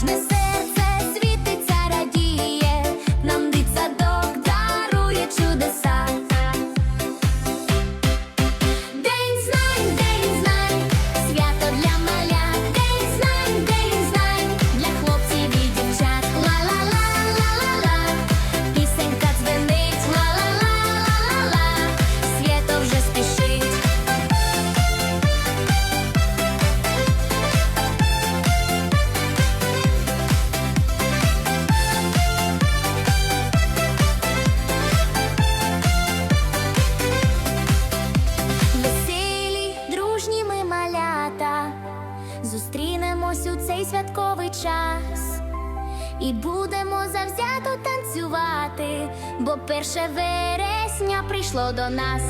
Нужны зустрінемось у цей святковий час і будемо завзято танцювати, бо перше вересня прийшло до нас.